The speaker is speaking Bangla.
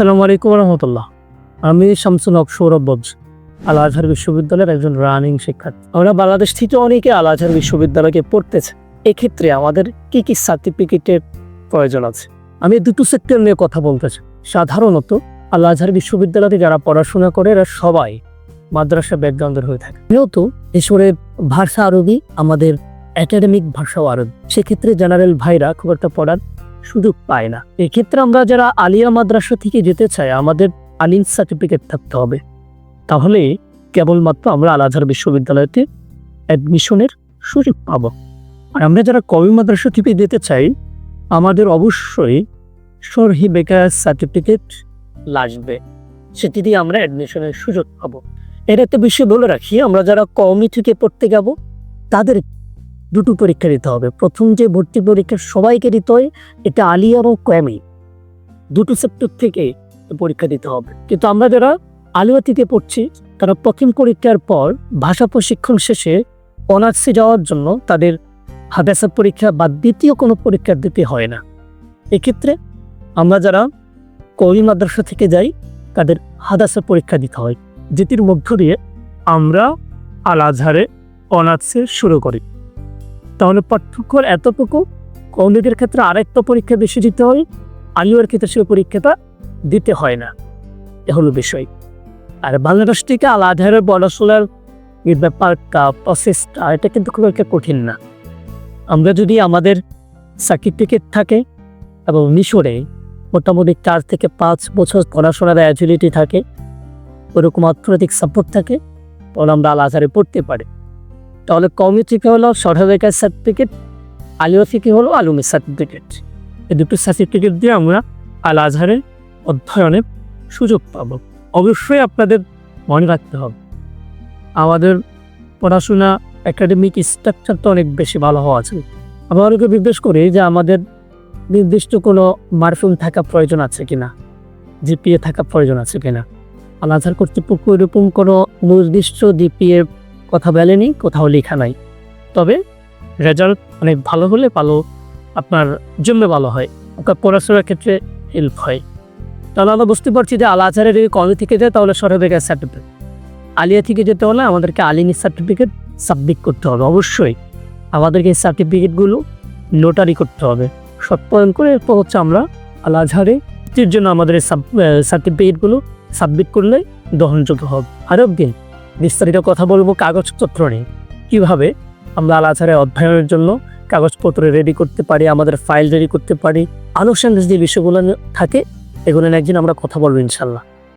আসসালামু আলাইকুম রহমতুল্লাহ আমি শামসুল হক সৌরভ বজ আল আজহার বিশ্ববিদ্যালয়ের একজন রানিং শিক্ষার্থী। আমরা বাংলাদেশ থেকে অনেকে আল আজহার বিশ্ববিদ্যালয়কে পড়তেছে। এক্ষেত্রে আমাদের কি কি সার্টিফিকেটের প্রয়োজন আছে? আমি দুটো সেক্টর নিয়ে কথা বলতে চাই। সাধারণত আল আজহার বিশ্ববিদ্যালয়ে যারা পড়াশোনা করে, এরা সবাই মাদ্রাসা ব্যাকগ্রাউন্ডের হয়ে থাকে। যেহেতু এসরে ভাষা আরবি, আমাদের একাডেমিক ভাষাও আরবি। সেক্ষেত্রে জেনারেল ভাইরা খুব একটা পড়ার সুযোগ পায় না। এক্ষেত্রে আমরা যারা আলিয়া মাদ্রাসা থেকে যেতে চাই, আমাদের আলিম সার্টিফিকেট থাকতে হবে। তাহলে কেবলমাত্র আমরা আল আজহার বিশ্ববিদ্যালয়তে অ্যাডমিশনের সুযোগ পাব। আর আমরা যারা কবি মাদ্রাসা থেকে যেতে চাই, আমাদের অবশ্যই সরহি বেকার সার্টিফিকেট লাগবে। সেটি দিয়ে আমরা অ্যাডমিশনের সুযোগ পাবো। এটা একটা বিষয় বলে রাখি, আমরা যারা কওমি থেকে পড়তে যাব, তাদের দুটো পরীক্ষা দিতে হবে। প্রথম যে ভর্তি পরীক্ষা সবাইকে দিতে হয়, এটা আলিয়া এবং কোয়ামি। দুটো সেক্টর থেকে পরীক্ষা দিতে হবে। কিন্তু আমরা যারা আলিয়া থেকে পড়ছি, তারা প্রথম পরীক্ষার পর ভাষা প্রশিক্ষণ শেষে অনার্সে যাওয়ার জন্য তাদের হাদাসা পরীক্ষা বা দ্বিতীয় কোনো পরীক্ষা দিতে হয় না। এক্ষেত্রে আমরা যারা কবি মাদ্রাসা থেকে যাই, তাদের হাদাসা পরীক্ষা দিতে হয়। যেটির মধ্য দিয়ে আমরা আল আজহারে অনার্সে শুরু করি। তাহলে পার্থক্য এতটুকু? কৌমিদের ক্ষেত্রে আরেকটা পরীক্ষা বেশি দিতে হয় আলিয়ার ক্ষেত্রে সে পরীক্ষাটা দিতে হয় না। এ হলো বিষয়। আর বাংলাদেশ থেকে আল আজহারের পড়াশোনার এই ব্যাপারটা প্রসেসটা এটা কিন্তু খুব একটা কঠিন না। আমরা যদি আমাদের সার্টিফিকেট থাকে এবং মিশরে মোটামুটি চার থেকে পাঁচ বছর পড়াশোনার অ্যাজিলিটি থাকে, ওরকম অর্থনৈতিক সাপোর্ট থাকে, তাহলে আমরা আল পড়তে পারি। তাহলে কমি থেকে হলো সরকার সার্টিফিকেট আলিও থেকে হলো আলুমের সার্টিফিকেট এই দুটো সার্টিফিকেট দিয়ে আমরা আল আজহারে অধ্যয়নের সুযোগ পাবো। অবশ্যই আপনাদের মনে রাখতে হবে, আমাদের পড়াশোনা একাডেমিক স্ট্রাকচার তো অনেক বেশি ভালো হওয়া আছে। আমরা অনেকে জিজ্ঞেস করি যে আমাদের নির্দিষ্ট কোনো মার্ফুম থাকা প্রয়োজন আছে কিনা? জিপিএ থাকা প্রয়োজন আছে কিনা? আল আজহার কর্তৃপক্ষ এরকম কোনো নির্দিষ্ট জিপিএ কথা বলেনি কোথাও লেখা নাই। তবে রেজাল্ট অনেক ভালো হলে ভালো, আপনার জন্য ভালো হয়। আপনার পড়াশোনার ক্ষেত্রে হেল্প হয়। তাহলে আমরা বুঝতে পারছি যে আল আজহারের এই কলেজ থেকে যায়, তাহলে সরকারের সার্টিফিকেট আলিয়া থেকে যেতে হলে আমাদেরকে আলিনী সার্টিফিকেট সাবমিট করতে হবে, অবশ্যই। আমাদেরকে এই সার্টিফিকেটগুলো নোটারি করতে হবে। সত্যায়ন করে এরপর হচ্ছে আমরা আল আজহারে জন্য আমাদের সার্টিফিকেটগুলো সাবমিট করলে গ্রহণযোগ্য হবে। আরও দিন বিস্তারিত কথা বলব কাগজপত্র নিয়ে। কীভাবে আমরা আলাচারে অধ্যয়নের জন্য কাগজপত্র রেডি করতে পারি, আমাদের ফাইল রেডি করতে পারি আনুষঙ্গিক যে বিষয়গুলো থাকে, এগুলো একদিন আমরা কথা বলব ইনশাল্লাহ